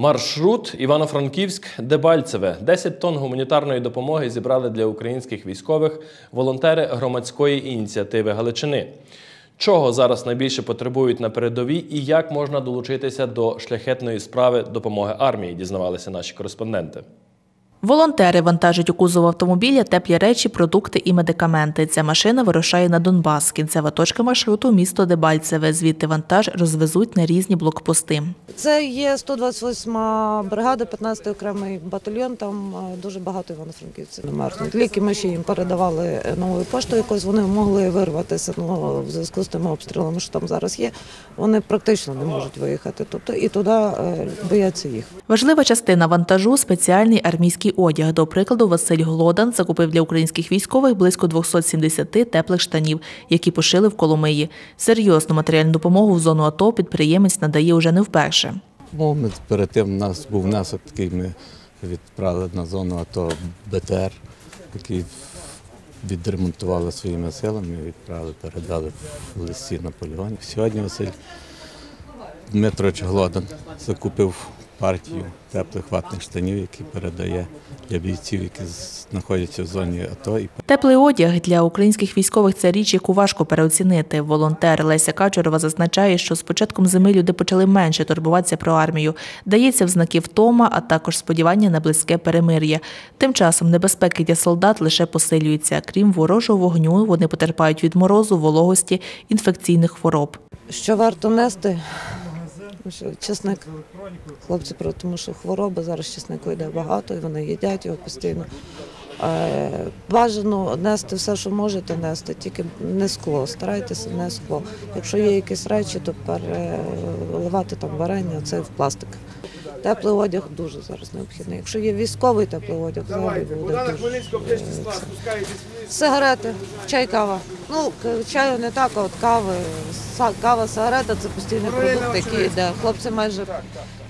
Маршрут Івано-Франківськ Дебальцеве. 10 тонн гуманітарної допомоги зібрали для українських військових волонтери громадської ініціативи Галичини. Чого зараз найбільше потребують на передовій і як можна долучитися до шляхетної справи допомоги армії, дізнавалися наші кореспонденти. Волонтери вантажать у кузов автомобіля теплі речі, продукти і медикаменти. Ця машина вирушає на Донбас. Кінцева точка маршруту місто Дебальцеве. Звідти вантаж розвезуть на різні блокпости. Це є 128-ма бригада, 15-й окремий батальйон. Там е, дуже багато івано-франківців не. Ліки ми ще їм передавали новою поштою. Якось вони могли вирватися ну, в зв'язку з тими обстрілами, що там зараз є. Вони практично не можуть виїхати. Тобто і туди е, бояться їх. Важлива частина вантажу спеціальний армійський одяг. До прикладу, Василь Глодан закупив для українських військових близько 270 теплих штанів, які пошили в Коломиї. Серйозну матеріальну допомогу в зону АТО підприємець надає уже не вперше. Ну, ми перед тим у нас був внесок такий, ми відправили на зону АТО БТР, який відремонтували своїми силами, відправили, передали в листі на полігоні. Сьогодні Василь Дмитрович Глодан закупив партію теплих ватних штанів, які передає для бійців, які знаходяться в зоні АТО. І Теплий одяг для українських військових це річ, яку важко переоцінити. Волонтер Леся Качурова зазначає, що з початком зими люди почали менше турбуватися про армію. Дається в знаки втома, а також сподівання на близьке перемир'я. Тим часом небезпеки для солдат лише посилюються. Крім ворожого вогню, вони потерпають від морозу, вологості, інфекційних хвороб. Що варто нести? Що Чесник. Хлопці, про- тому що хвороби зараз чеснику йде багато, і вони їдять його постійно. Е, Бажано нести все, що можете нести, тільки не скло. Старайтеся не скло. Якщо є якісь речі, то переливати там варення, це в пластик. Теплий одяг дуже зараз необхідний. Якщо є військовий теплий одяг, взагалі буде дуже. е. Сигарети, чай, кава. Ну, чаю не так, а от кави. Са- Кава, сигарета це постійний продукт, який йде. Хлопці майже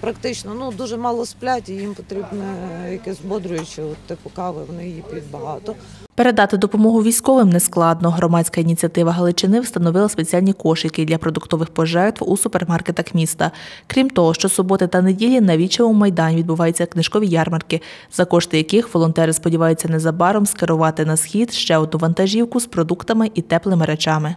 практично ну, дуже мало сплять, і їм потрібне якесь бодрююче, от, типу кави, вони її п'ють багато. Передати допомогу військовим нескладно. Громадська ініціатива Галичини встановила спеціальні кошики для продуктових пожертв у супермаркетах міста. Крім того, що суботи та неділі на Вічевому майдані відбуваються книжкові ярмарки, за кошти яких волонтери сподіваються незабаром скерувати на схід ще одну вантажівку з продуктами і теплими речами.